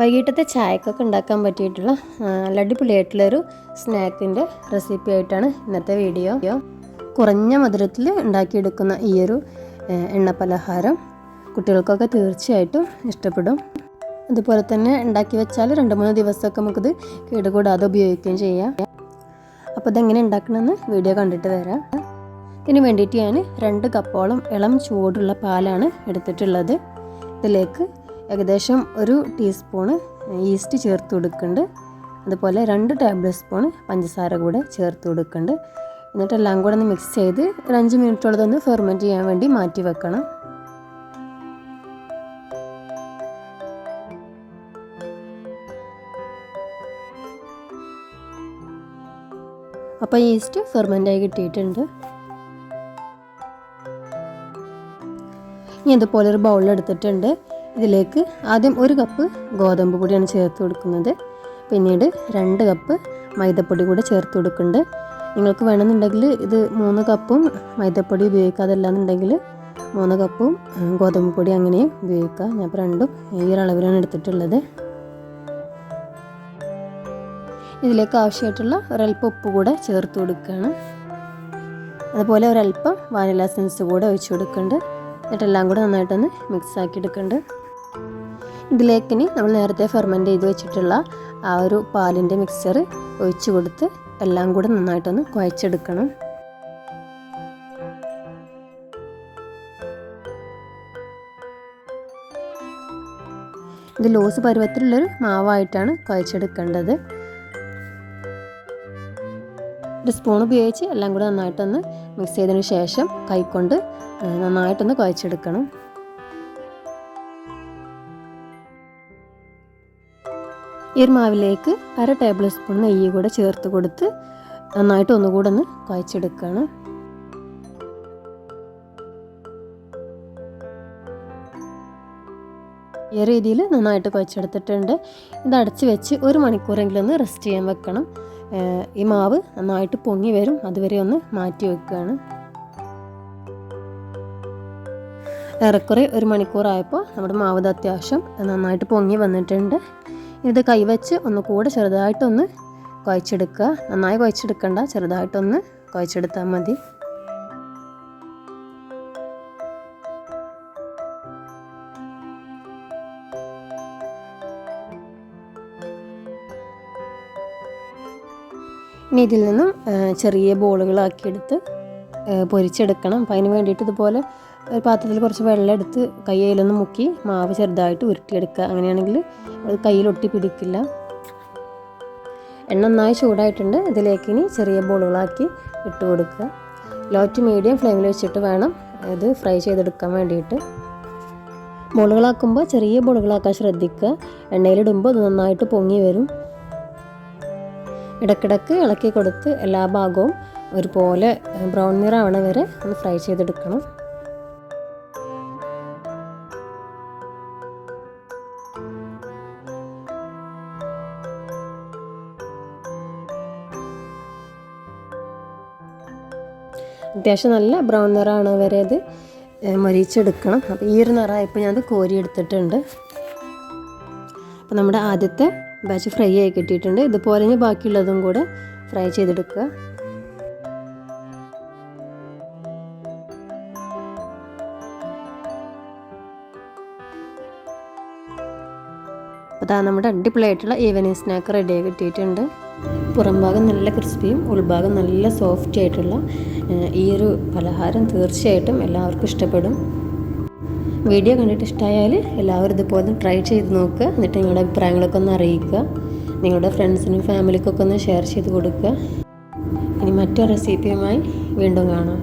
വൈകിട്ടത്തെ ചായക്കൊക്കെ ഉണ്ടാക്കാൻ പറ്റിയിട്ടുള്ള നല്ല അടിപൊളിയായിട്ടുള്ളൊരു സ്നാക്കിന്റെ റെസിപ്പി ആയിട്ടാണ് ഇന്നത്തെ വീഡിയോ. കുറഞ്ഞ മധുരത്തിൽ ഉണ്ടാക്കിയെടുക്കുന്ന ഈ ഒരു എണ്ണ പലഹാരം കുട്ടികൾക്കൊക്കെ തീർച്ചയായിട്ടും ഇഷ്ടപ്പെടും. അതുപോലെ തന്നെ ഉണ്ടാക്കി വെച്ചാൽ രണ്ട് മൂന്ന് ദിവസമൊക്കെ നമുക്കിത് കേടുകൂടാതെ ഉപയോഗിക്കുകയും ചെയ്യാം. അപ്പോൾ ഇതെങ്ങനെ ഉണ്ടാക്കണമെന്ന് വീഡിയോ കണ്ടിട്ട് വരാം. ഇതിന് വേണ്ടിയിട്ട് ഞാൻ രണ്ട് കപ്പോളം ഇളം ചൂടുള്ള പാലാണ് എടുത്തിട്ടുള്ളത്. ഇതിലേക്ക് ഏകദേശം ഒരു ടീസ്പൂണ് ഈസ്റ്റ് ചേർത്ത് കൊടുക്കുന്നുണ്ട്. അതുപോലെ രണ്ട് ടേബിൾ സ്പൂൺ പഞ്ചസാര കൂടെ ചേർത്ത് കൊടുക്കുന്നുണ്ട്. എന്നിട്ട് എല്ലാം കൂടെ ഒന്ന് മിക്സ് ചെയ്ത് ഒരു അഞ്ച് മിനിറ്റോളം ഒന്ന് ഫെർമെന്റ് ചെയ്യാൻ വേണ്ടി മാറ്റി വെക്കണം. അപ്പോൾ ഈസ്റ്റ് ഫെർമെന്റായി കിട്ടിയിട്ടുണ്ട്. ഇനി ഇതുപോലെ ഒരു ബൗളിൽ എടുത്തിട്ടുണ്ട്. ഇതിലേക്ക് ആദ്യം ഒരു കപ്പ് ഗോതമ്പ് പൊടിയാണ് ചേർത്ത് കൊടുക്കുന്നത്. പിന്നീട് രണ്ട് കപ്പ് മൈദപ്പൊടി കൂടെ ചേർത്ത് കൊടുക്കുന്നുണ്ട്. നിങ്ങൾക്ക് വേണമെന്നുണ്ടെങ്കിൽ ഇത് മൂന്ന് കപ്പും മൈദപ്പൊടി ഉപയോഗിക്കാതല്ല എന്നുണ്ടെങ്കിൽ മൂന്ന് കപ്പും ഗോതമ്പ് പൊടി അങ്ങനെയും ഉപയോഗിക്കുക. ഞാൻ ഇപ്പോൾ രണ്ടും ഈ ഒരു അളവിലാണ് എടുത്തിട്ടുള്ളത്. ഇതിലേക്ക് ആവശ്യമായിട്ടുള്ള ഒരൽപ്പം ഉപ്പ് കൂടെ ചേർത്ത് കൊടുക്കുകയാണ്. അതുപോലെ ഒരൽപ്പം വാനില സെൻസ് കൂടെ ഒഴിച്ചു കൊടുക്കുന്നുണ്ട്. എന്നിട്ടെല്ലാം കൂടെ നന്നായിട്ടൊന്ന് മിക്സ് ആക്കി എടുക്കുന്നുണ്ട്. ഇതിലേക്ക് നമ്മൾ നേരത്തെ ഫെർമെന്റ് ചെയ്ത് വെച്ചിട്ടുള്ള ആ ഒരു പാലിന്റെ മിക്സ്ചർ ഒഴിച്ചു കൊടുത്ത് എല്ലാം കൂടെ നന്നായിട്ടൊന്ന് കുഴച്ചെടുക്കണം. ഇത് ലോസ് പരുവത്തിലുള്ളൊരു മാവായിട്ടാണ് കുഴച്ചെടുക്കേണ്ടത്. ഒരു സ്പൂൺ ഉപയോഗിച്ച് എല്ലാം കൂടെ നന്നായിട്ടൊന്ന് മിക്സ് ചെയ്തതിന് ശേഷം കൈക്കൊണ്ട് നന്നായിട്ടൊന്ന് കുഴച്ചെടുക്കണം. ഈ അര ടേബിൾ സ്പൂൺ നെയ്യ് കൂടെ ചേർത്ത് കൊടുത്ത് നന്നായിട്ട് ഒന്നുകൂടെ ഒന്ന് കുഴച്ചെടുക്കുകയാണ്. ഈ രീതിയിൽ നന്നായിട്ട് കുഴച്ചെടുത്തിട്ടുണ്ട്. ഇത് അടച്ച് വെച്ച് ഒരു മണിക്കൂറെങ്കിലും ഒന്ന് റെസ്റ്റ് ചെയ്യാൻ വെക്കണം. ഈ മാവ് നന്നായിട്ട് പൊങ്ങി വരും. അതുവരെ ഒന്ന് മാറ്റി വെക്കുകയാണ്. ഏറെക്കുറെ ഒരു മണിക്കൂറായപ്പോൾ നമ്മുടെ മാവ് അത്യാവശ്യം നന്നായിട്ട് പൊങ്ങി വന്നിട്ടുണ്ട്. ഇത് കൈവച്ച് ഒന്ന് കൂടെ ചെറുതായിട്ടൊന്ന് കുഴച്ചെടുക്കുക. നന്നായി കുഴച്ചെടുക്കണ്ട. ചെറുതായിട്ടൊന്ന് കുഴച്ചെടുത്താൽ മതി. ഇനി ഇതിൽ നിന്നും ചെറിയ ബോളുകളാക്കിയെടുത്ത് പൊരിച്ചെടുക്കണം. അപ്പം അതിന് വേണ്ടിയിട്ട് ഇതുപോലെ ഒരു പാത്രത്തിൽ കുറച്ച് വെള്ളം എടുത്ത് കയ്യിലൊന്ന് മുക്കി മാവ് ചെറുതായിട്ട് ഉരുട്ടിയെടുക്കുക. അങ്ങനെയാണെങ്കിൽ അത് കയ്യിലൊട്ടി പിടിക്കില്ല. എണ്ണ നന്നായി ചൂടായിട്ടുണ്ട്. ഇതിലേക്ക് ഇനി ചെറിയ ബോളുകളാക്കി ഇട്ട് കൊടുക്കുക. ലോ ടു മീഡിയം ഫ്ലെയിമിൽ വെച്ചിട്ട് വേണം ഇത് ഫ്രൈ ചെയ്തെടുക്കാൻ വേണ്ടിയിട്ട്. ബോളുകളാക്കുമ്പോൾ ചെറിയ ബോളുകളാക്കാൻ ശ്രദ്ധിക്കുക. എണ്ണയിലിടുമ്പോൾ അത് നന്നായിട്ട് പൊങ്ങി വരും. ഇടക്കിടക്ക് ഇളക്കി കൊടുത്ത് എല്ലാ ഭാഗവും ഒരുപോലെ ബ്രൗൺ നിറാവണ വരെ ഒന്ന് ഫ്രൈ ചെയ്തെടുക്കണം. അത്യാവശ്യം നല്ല ബ്രൗൺ നിറമാണ് വരെ അത് മരിച്ചെടുക്കണം. അപ്പോൾ ഈ ഒരു നിറമായപ്പോൾ ഞാനത് കോരി എടുത്തിട്ടുണ്ട് അപ്പോൾ നമ്മുടെ ആദ്യത്തെ ബാച്ച് ഫ്രൈ ആയി കിട്ടിയിട്ടുണ്ട്. ഇതുപോലെ ഇനി ബാക്കിയുള്ളതും കൂടെ ഫ്രൈ ചെയ്തെടുക്കുക. അപ്പോൾ അതാ നമ്മുടെ അടിപൊളിയായിട്ടുള്ള ഈവനിങ് സ്നാക്ക് റെഡി ആയി കിട്ടിയിട്ടുണ്ട്. പുറം ഭാഗം നല്ല ക്രിസ്പിയും ഉൾഭാഗം നല്ല സോഫ്റ്റ് ആയിട്ടുള്ള ഈ ഒരു പലഹാരം തീർച്ചയായിട്ടും എല്ലാവർക്കും ഇഷ്ടപ്പെടും. വീഡിയോ കണ്ടിട്ട് ഇഷ്ടമായാൽ എല്ലാവരും ഇതുപോലെ ട്രൈ ചെയ്ത് നോക്കുക. എന്നിട്ട് നിങ്ങളുടെ അഭിപ്രായങ്ങളൊക്കെ ഒന്ന് അറിയിക്കുക. നിങ്ങളുടെ ഫ്രണ്ട്സിനും ഫാമിലിക്കൊക്കെ ഒന്ന് ഷെയർ ചെയ്ത് കൊടുക്കുക. ഇനി മറ്റൊരു റെസിപ്പിയുമായി വീണ്ടും കാണാം.